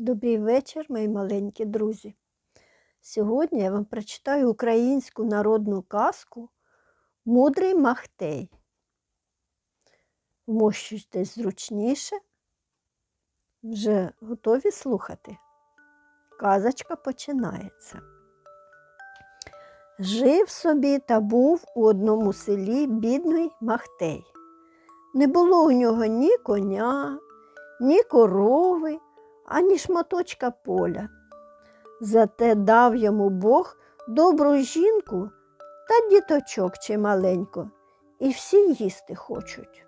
Добрий вечір, мої маленькі друзі. Сьогодні я вам прочитаю українську народну казку Мудрий Махтей. Вмощуйтесь зручніше. Вже готові слухати? Казочка починається. Жив собі та був у одному селі бідний Махтей. Не було у нього ні коня, ні корови, ані шматочка поля. Зате дав йому Бог добру жінку та діточок чималенько, і всі їсти хочуть.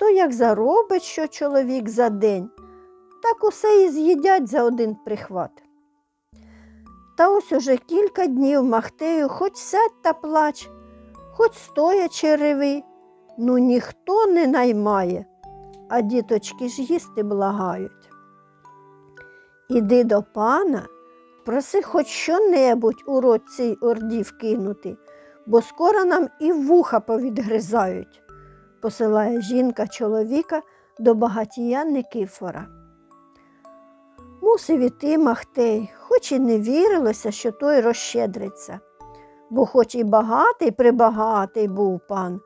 То як заробить що чоловік за день, так усе і з'їдять за один прихват. Та ось уже кілька днів Махтею хоч сядь та плач, хоч стоячи реви, ну ніхто не наймає, а діточки ж їсти благають. Іди до пана, проси хоч що-небудь у рот цій орді вкинути, бо скоро нам і вуха повідгризають, посилає жінка чоловіка до багатія Никифора. Мусив іти Махтей, хоч і не вірилося, що той розщедриться, бо хоч і багатий прибагатий був пан,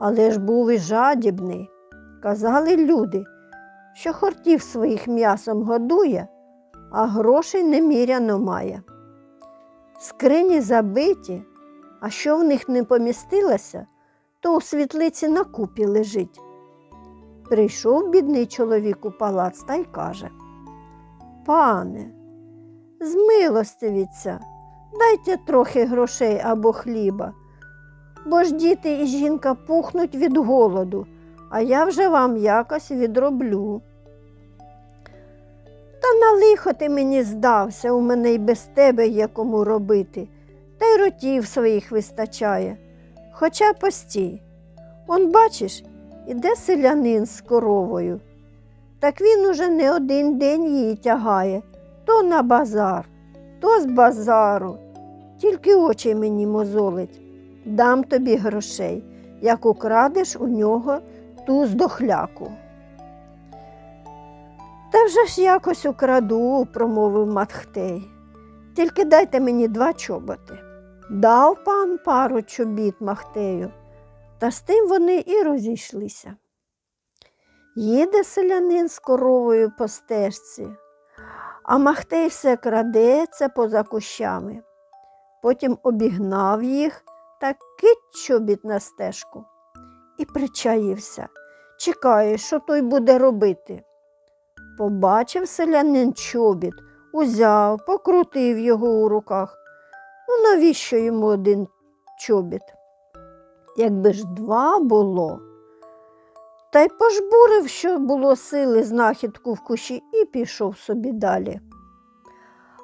але ж був і жадібний. Казали люди, що хортів своїх м'ясом годує, а грошей неміряно має. Скрині забиті, а що в них не помістилося, то у світлиці на купі лежить. Прийшов бідний чоловік у палац та й каже Пане, змилостивіться, дайте трохи грошей або хліба, бо ж діти і жінка пухнуть від голоду, а я вже вам якось відроблю. Лихо ти мені здався, у мене й без тебе є кому робити, та й ротів своїх вистачає. Хоча постій. Он, бачиш, іде селянин з коровою. Так він уже не один день її тягає то на базар, то з базару. Тільки очі мені мозолить. Дам тобі грошей, як украдеш у нього ту здохляку. Та вже ж якось украду, промовив Матхтей. Тільки дайте мені два чоботи. Дав пан пару чобіт Махтею, та з тим вони і розійшлися. Їде селянин з коровою по стежці, а Махтей все крадеться поза кущами. Потім обігнав їх та кить чобіт на стежку і причаївся, чекає, що той буде робити. Побачив селянин чобіт, узяв, покрутив його у руках. Ну, навіщо йому один чобіт? Якби ж два було. Та й пожбурив, що було сили знахідку в кущі, і пішов собі далі.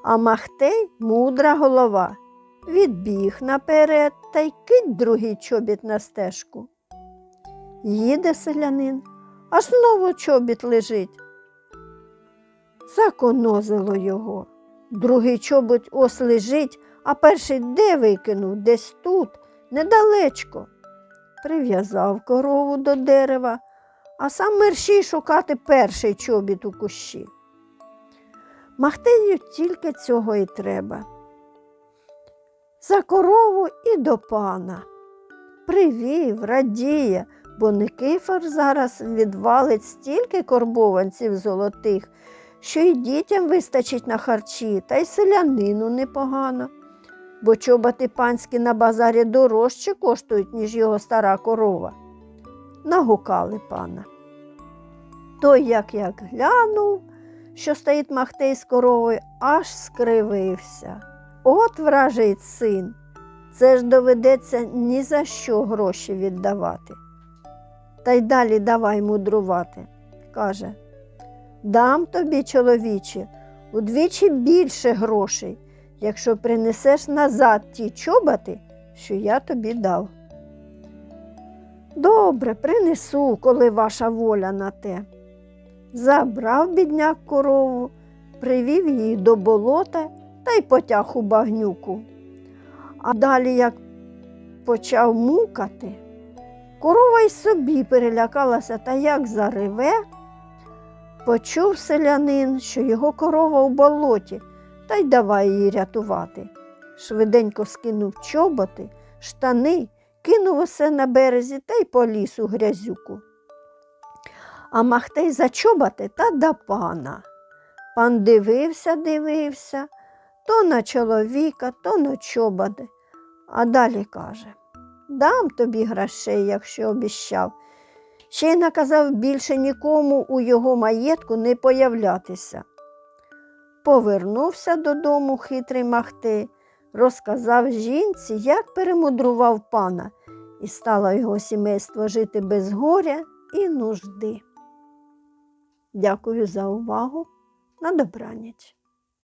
А Махтей, мудра голова, відбіг наперед та й кить другий чобіт на стежку. Їде селянин, аж знову чобіт лежить. Законозило його. Другий чобот ось лежить, а перший де викинув, десь тут, недалечко. Прив'язав корову до дерева, а сам мерщій шукати перший чобіт у кущі. Махтею тільки цього і треба. За корову і до пана. Привів, радіє, бо Никифор зараз відвалить стільки корбованців золотих, що й дітям вистачить на харчі, та й селянину непогано, бо чоботи панські на базарі дорожче коштують, ніж його стара корова. Нагукали пана. Той, як як глянув, що стоїть Махтей з коровою, аж скривився. От вражий син, це ж доведеться ні за що гроші віддавати. Та й далі давай мудрувати, каже. Дам тобі, чоловіче, удвічі більше грошей, якщо принесеш назад ті чоботи, що я тобі дав. Добре, принесу, коли ваша воля на те. Забрав бідняк корову, привів її до болота та й потяг у багнюку. А далі, як почав мукати, корова й собі перелякалася та як зариве, Почув селянин, що його корова у болоті, та й давай її рятувати. Швиденько скинув чоботи, штани, кинув усе на березі та й поліз у грязюку. А Махтей за чоботи та до пана. Пан дивився, дивився, то на чоловіка, то на чоботи, а далі каже Дам тобі грошей, якщо обіщав. Ще й наказав більше нікому у його маєтку не появлятися. Повернувся додому хитрий Махтей, розказав жінці, як перемудрував пана, і стало його сімейство жити без горя і нужди. Дякую за увагу. На добраніч.